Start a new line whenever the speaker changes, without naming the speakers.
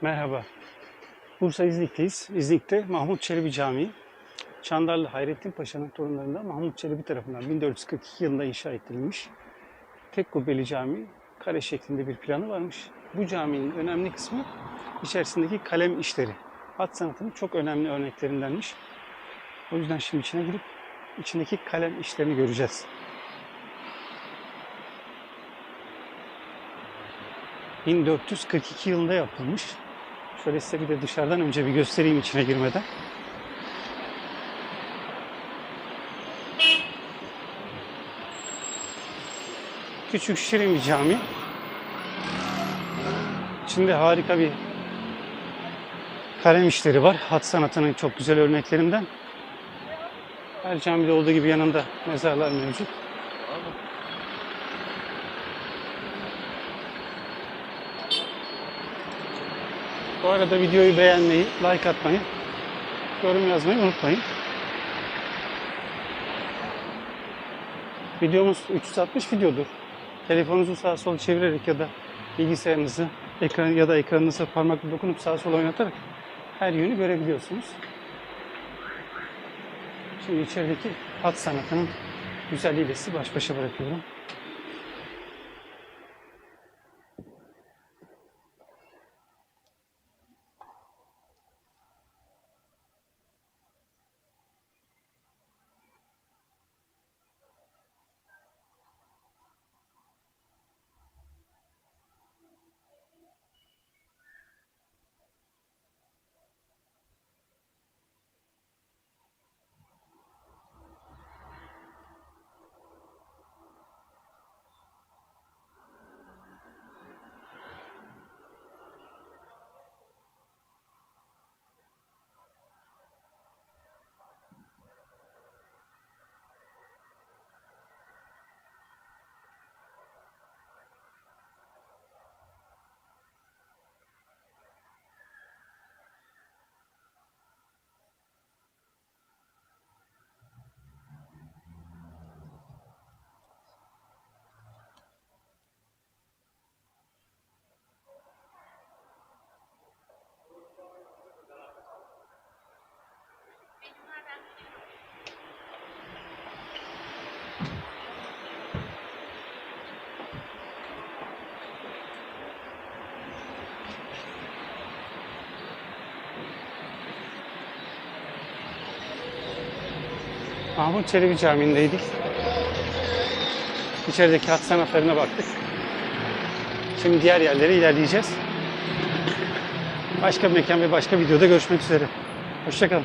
Merhaba. Bursa İznik'teyiz. İznik'te Mahmut Çelebi Camii. Çandarlı Hayrettin Paşa'nın torunlarından Mahmut Çelebi tarafından 1442 yılında inşa edilmiş. Tek kubbeli cami, kare şeklinde bir planı varmış. Bu caminin önemli kısmı içerisindeki kalem işleri. Hat sanatının çok önemli örneklerindenmiş. O yüzden şimdi içine girip içindeki kalem işlerini göreceğiz. ...1442 yılında yapılmış. Şöyle size bir de dışarıdan önce bir göstereyim içine girmeden. Küçük şirin bir cami. İçinde harika bir kalem işleri var. Hat sanatının çok güzel örneklerinden. Her camide olduğu gibi yanında mezarlar mevcut. Bu arada videoyu beğenmeyi, like atmayı, yorum yazmayı unutmayın. Videomuz 360 videodur. Telefonunuzu sağa sola çevirerek ya da bilgisayarınızı ekran ya da ekranınıza parmakla dokunup sağa sola oynatarak her yönü görebiliyorsunuz. Şimdi içerideki hat sanatının güzelliğiyle sizi baş başa bırakıyorum. Mahmut Çelebi Camii'ndeydik. İçerideki hat sanatlarına baktık. Şimdi diğer yerlere ilerleyeceğiz. Başka bir mekan ve başka videoda görüşmek üzere. Hoşçakalın.